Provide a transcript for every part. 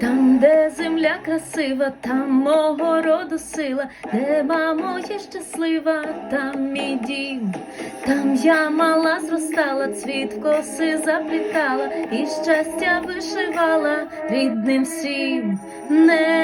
Там, де земля красива, там мого роду сила, де мамо є щаслива, там мій дім, там я мала зростала, цвіт в коси заплітала, і щастя вишивала рідним всім, незламна,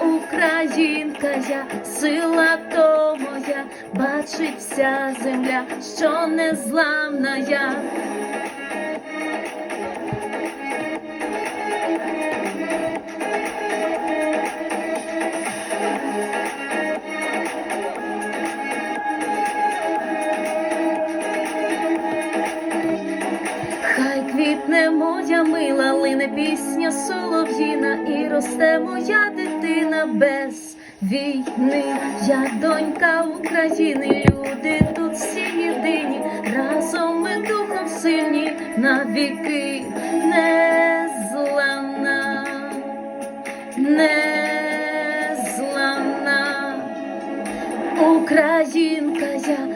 Українка я, сила то моя, бачить вся земля, що незламна я. Квітне моя мила, лине пісня солов'їна, і росте моя дитина без війни. Я донька України, люди тут всі єдині, разом ми духом сильні навіки незламна, незламна. Українка я,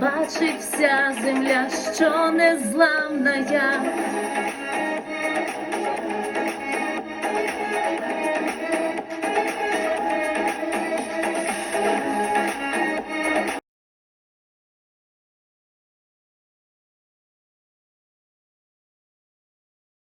бачить вся земля, що незламна я.